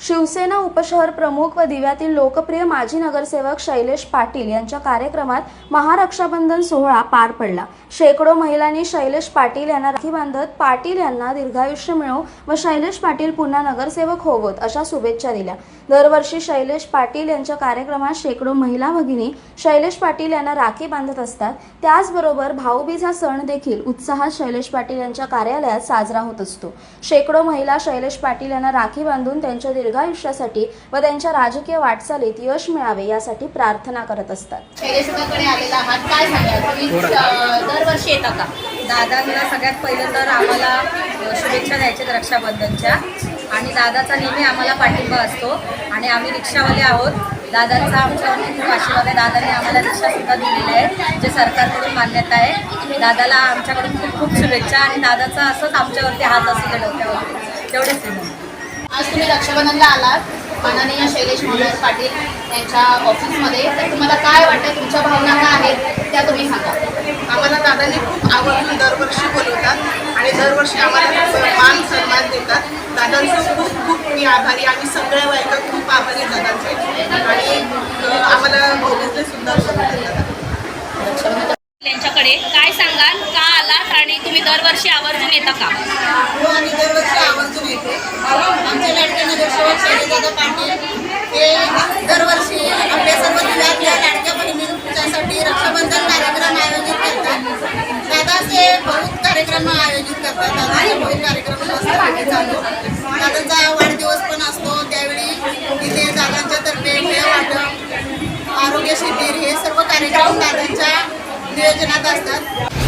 शिवसेना उपशहर प्रमुख व दिव्यातील लोकप्रिय माजी नगरसेवक शैलेश पाटील यांच्या कार्यक्रमात महारक्षाबंधन सोहळा पार पडला. शेकडो महिलांनी शैलेश पाटील यांना राखी बांधत पाटील यांना दीर्घायुष्य मिळो व शैलेश पाटील पुन्हा नगरसेवक होवोत अशा शुभेच्छा दिल्या. दरवर्षी शैलेश पाटील यांच्या कार्यक्रमात शेकडो महिला भगिनी शैलेश पाटील यांना राखी बांधत असतात. त्याचबरोबर भाऊबीज हा सण देखील उत्साहात शैलेश पाटील यांच्या कार्यालयात साजरा होत असतो. शेकडो महिला शैलेश पाटील यांना राखी बांधून त्यांच्या दीर्घायुष्यासाठी व त्यांच्या राजकीय वाटचालीत यश मिळावे यासाठी प्रार्थना करत असतात. शैलेशकडे आलेला आहात. काय सांगाल? तुम्ही अं, दरवर्षी येता का? दादांना सगळ्यात पहिलं तर आम्हाला शुभेच्छा द्यायच्यात रक्षाबंधनच्या. आणि दादाचा नेहमी आम्हाला पाठिंबा असतो. आणि आम्ही रिक्षावाले आहोत. दादांचा आमच्यावरती खूप आशीर्वाद आहे. दादांनी आम्हाला रिक्षासुद्धा दिलेली आहे जे सरकारकडून मान्यता आहे. दादाला आमच्याकडून खूप खूप शुभेच्छा. आणि दादाचा असंच आमच्यावरती हात असेल डोक्यावरती. तेवढेच आज तुम्ही रक्षाबंधनला आलात. माननीय शैलेश मनोहर पाटील यांच्या ऑफिसमध्ये. तर तुम्हाला काय वाटतं तुमच्या भावना काय आहेत त्या तुम्ही सांगा. आम्हाला दादांनी खूप आवर्जून दरवर्षी बोलवतात आणि दरवर्षी आम्हाला मान सन्मान देतात. दादांचं खूप खूप मी आभारी आम्ही सगळ्या बायका खूप आभारी दादांचे. आणि आम्हाला भाऊबीजले सुद्धा बोलवतात रक्षाबंधन यांच्याकडे काय सांगाल का आलात आणि तुम्ही दरवर्षी आवर्जून येता का? हो आणि दरवर्षी आवर्जून येते आमचे लाडके नगरसेवक शैलेदादा पाटील हे दरवर्षी आपल्या सर्व जिल्ह्यातल्या लाडक्या बहिणींच्यासाठी रक्षाबंधन कार्यक्रम आयोजित करतात दादाचे बहुत कार्यक्रम आयोजित करतात दादाचे होळी कार्यक्रम असतात चालू दादाचा वाढदिवस पण असतो. त्यावेळी तिथे दादांच्या तर्फे खेळ वाटप आरोग्य शिबिर हे सर्व कार्यक्रम दादांच्या नियोजनात असतात.